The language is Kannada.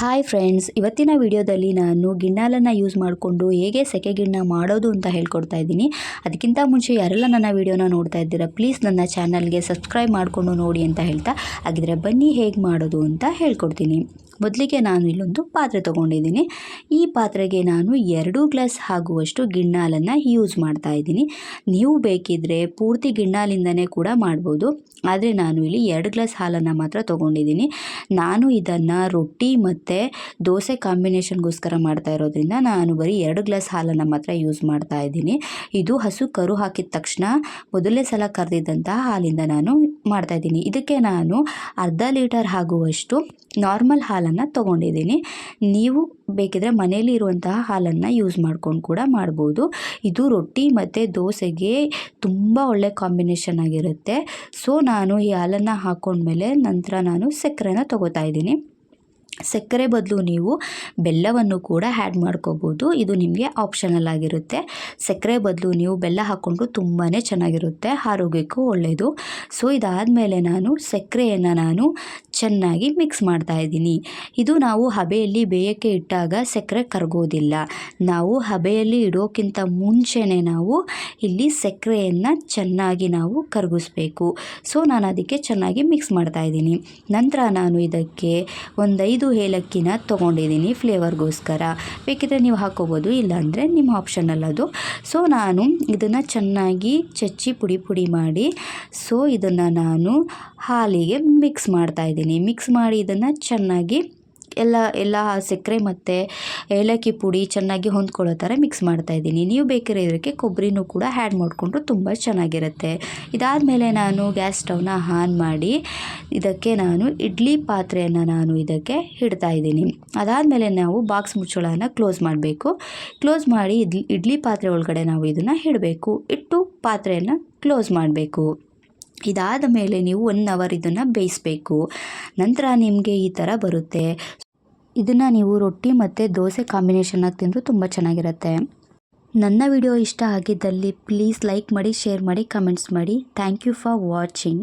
ಹಾಯ್ ಫ್ರೆಂಡ್ಸ್ ಇವತ್ತಿನ ವಿಡಿಯೋದಲ್ಲಿ ನಾನು ಗಿಣ್ಣಾಲನ್ನು ಯೂಸ್ ಮಾಡಿಕೊಂಡು ಹೇಗೆ ಸೆಕೆ ಗಿಣ್ಣ ಮಾಡೋದು ಅಂತ ಹೇಳ್ಕೊಡ್ತಾ ಇದ್ದೀನಿ. ಅದಕ್ಕಿಂತ ಮುಂಚೆ ಯಾರೆಲ್ಲ ನನ್ನ ವಿಡಿಯೋನ ನೋಡ್ತಾ ಇದ್ದೀರಾ ಪ್ಲೀಸ್ ನನ್ನ ಚಾನಲ್ಗೆ ಸಬ್ಸ್ಕ್ರೈಬ್ ಮಾಡಿಕೊಂಡು ನೋಡಿ ಅಂತ ಹೇಳ್ತಾ, ಹಾಗಿದ್ರೆ ಬನ್ನಿ ಹೇಗೆ ಮಾಡೋದು ಅಂತ ಹೇಳ್ಕೊಡ್ತೀನಿ. ಮೊದಲಿಗೆ ನಾನು ಇಲ್ಲೊಂದು ಪಾತ್ರೆ ತೊಗೊಂಡಿದ್ದೀನಿ. ಈ ಪಾತ್ರೆಗೆ ನಾನು ಎರಡು ಗ್ಲಾಸ್ ಆಗುವಷ್ಟು ಗಿಣ್ಣಾಲನ್ನು ಯೂಸ್ ಮಾಡ್ತಾ ಇದ್ದೀನಿ. ನೀವು ಬೇಕಿದ್ದರೆ ಪೂರ್ತಿ ಗಿಣ್ಣಾಲಿಂದನೇ ಕೂಡ ಮಾಡ್ಬೋದು. ಆದರೆ ನಾನು ಇಲ್ಲಿ ಎರಡು ಗ್ಲಾಸ್ ಹಾಲನ್ನು ಮಾತ್ರ ತೊಗೊಂಡಿದ್ದೀನಿ. ನಾನು ಇದನ್ನು ರೊಟ್ಟಿ ಮತ್ತು ದೋಸೆ ಕಾಂಬಿನೇಷನ್ಗೋಸ್ಕರ ಮಾಡ್ತಾ ಇರೋದ್ರಿಂದ ನಾನು ಬರೀ ಎರಡು ಗ್ಲಾಸ್ ಹಾಲನ್ನು ಮಾತ್ರ ಯೂಸ್ ಮಾಡ್ತಾ ಇದ್ದೀನಿ. ಇದು ಹಸು ಕರು ಹಾಕಿದ ತಕ್ಷಣ ಮೊದಲನೇ ಸಲ ಕರೆದಿದ್ದಂತಹ ಹಾಲಿಂದ ನಾನು ಮಾಡ್ತಾ ಇದ್ದೀನಿ. ಇದಕ್ಕೆ ನಾನು ಅರ್ಧ ಲೀಟರ್ ಆಗುವಷ್ಟು ನಾರ್ಮಲ್ ಹಾಲನ್ನು ತೊಗೊಂಡಿದ್ದೀನಿ. ನೀವು ಬೇಕಿದ್ರೆ ಮನೆಯಲ್ಲಿ ಇರುವಂತಹ ಹಾಲನ್ನು ಯೂಸ್ ಮಾಡ್ಕೊಂಡು ಕೂಡ ಮಾಡ್ಬೋದು. ಇದು ರೊಟ್ಟಿ ಮತ್ತು ದೋಸೆಗೆ ತುಂಬ ಒಳ್ಳೆ ಕಾಂಬಿನೇಷನ್ ಆಗಿರುತ್ತೆ. ಸೊ, ನಾನು ಈ ಹಾಲನ್ನು ಹಾಕೊಂಡ್ಮೇಲೆ ನಂತರ ನಾನು ಸಕ್ಕರೆನ ತೊಗೋತಾ ಇದ್ದೀನಿ. ಸಕ್ಕರೆ ಬದಲು ನೀವು ಬೆಲ್ಲವನ್ನು ಕೂಡ ಆ್ಯಡ್ ಮಾಡ್ಕೋಬೋದು. ಇದು ನಿಮಗೆ ಆಪ್ಷನಲ್ ಆಗಿರುತ್ತೆ. ಸಕ್ಕರೆ ಬದಲು ನೀವು ಬೆಲ್ಲ ಹಾಕ್ಕೊಂಡು ತುಂಬಾ ಚೆನ್ನಾಗಿರುತ್ತೆ, ಆರೋಗ್ಯಕ್ಕೂ ಒಳ್ಳೆಯದು ಸೊ ಇದಾದಮೇಲೆ ನಾನು ಸಕ್ಕರೆಯನ್ನು ನಾನು ಚೆನ್ನಾಗಿ ಮಿಕ್ಸ್ ಮಾಡ್ತಾ ಇದ್ದೀನಿ. ಇದು ನಾವು ಹಬೆಯಲ್ಲಿ ಬೇಯಕ್ಕೆ ಇಟ್ಟಾಗ ಸಕ್ಕರೆ ಕರಗೋದಿಲ್ಲ. ನಾವು ಹಬೆಯಲ್ಲಿ ಇಡೋಕ್ಕಿಂತ ಮುಂಚೆನೇ ನಾವು ಇಲ್ಲಿ ಸಕ್ಕರೆಯನ್ನು ಚೆನ್ನಾಗಿ ನಾವು ಕರಗಿಸ್ಬೇಕು. ಸೊ ನಾನು ಅದಕ್ಕೆ ಚೆನ್ನಾಗಿ ಮಿಕ್ಸ್ ಮಾಡ್ತಾ ಇದ್ದೀನಿ. ನಂತರ ನಾನು ಇದಕ್ಕೆ ಒಂದೈದು ಏಲಕ್ಕಿನ ತೊಗೊಂಡಿದ್ದೀನಿ ಫ್ಲೇವರ್ಗೋಸ್ಕರ. ಬೇಕಿದ್ರೆ ನೀವು ಹಾಕೋಬೋದು, ಇಲ್ಲಾಂದರೆ ನಿಮ್ಮ ಆಪ್ಷನಲ್ ಅದು. ಸೊ ನಾನು ಇದನ್ನು ಚೆನ್ನಾಗಿ ಚಚ್ಚಿ ಪುಡಿ ಪುಡಿ ಮಾಡಿ ಸೊ ಇದನ್ನು ನಾನು ಹಾಲಿಗೆ ಮಿಕ್ಸ್ ಮಾಡ್ತಾ ಇದ್ದೀನಿ. ಮಿಕ್ಸ್ ಮಾಡಿ ಇದನ್ನು ಚೆನ್ನಾಗಿ ಎಲ್ಲ ಎಲ್ಲ ಸಕ್ಕರೆ ಮತ್ತು ಏಲಕ್ಕಿ ಪುಡಿ ಚೆನ್ನಾಗಿ ಹೊಂದ್ಕೊಳ್ಳೋ ಥರ ಮಿಕ್ಸ್ ಮಾಡ್ತಾ ಇದ್ದೀನಿ. ನೀವು ಬೇಕಿರೋ ಇದಕ್ಕೆ ಕೊಬ್ಬರಿನೂ ಕೂಡ ಆ್ಯಡ್ ಮಾಡಿಕೊಂಡ್ರು ತುಂಬ ಚೆನ್ನಾಗಿರುತ್ತೆ. ಇದಾದಮೇಲೆ ನಾನು ಗ್ಯಾಸ್ ಸ್ಟವ್ನ ಆನ್ ಮಾಡಿ ಇದಕ್ಕೆ ನಾನು ಇಡ್ಲಿ ಪಾತ್ರೆಯನ್ನು ನಾನು ಇದಕ್ಕೆ ಇಡ್ತಾ ಇದ್ದೀನಿ. ಅದಾದಮೇಲೆ ನಾವು ಬಾಕ್ಸ್ ಮುಚ್ಚಳನ ಕ್ಲೋಸ್ ಮಾಡಬೇಕು. ಕ್ಲೋಸ್ ಮಾಡಿ ಇಡ್ಲಿ ಪಾತ್ರೆ ಒಳಗಡೆ ನಾವು ಇದನ್ನು ಇಡಬೇಕು. ಇಟ್ಟು ಪಾತ್ರೆಯನ್ನು ಕ್ಲೋಸ್ ಮಾಡಬೇಕು. ಇದಾದ ಮೇಲೆ ನೀವು ಒನ್ ಅವರ್ ಇದನ್ನು ಬೇಯಿಸಬೇಕು. ನಂತರ ನಿಮಗೆ ಈ ಥರ ಬರುತ್ತೆ. ಇದನ್ನು ನೀವು ರೊಟ್ಟಿ ಮತ್ತು ದೋಸೆ ಕಾಂಬಿನೇಷನ್ನಾಗಿ ತಿಂದರೂ ತುಂಬ ಚೆನ್ನಾಗಿರುತ್ತೆ. ನನ್ನ ವಿಡಿಯೋ ಇಷ್ಟ ಆಗಿದ್ದಲ್ಲಿ ಪ್ಲೀಸ್ ಲೈಕ್ ಮಾಡಿ ಶೇರ್ ಮಾಡಿ ಕಮೆಂಟ್ಸ್ ಮಾಡಿ. Thank you for watching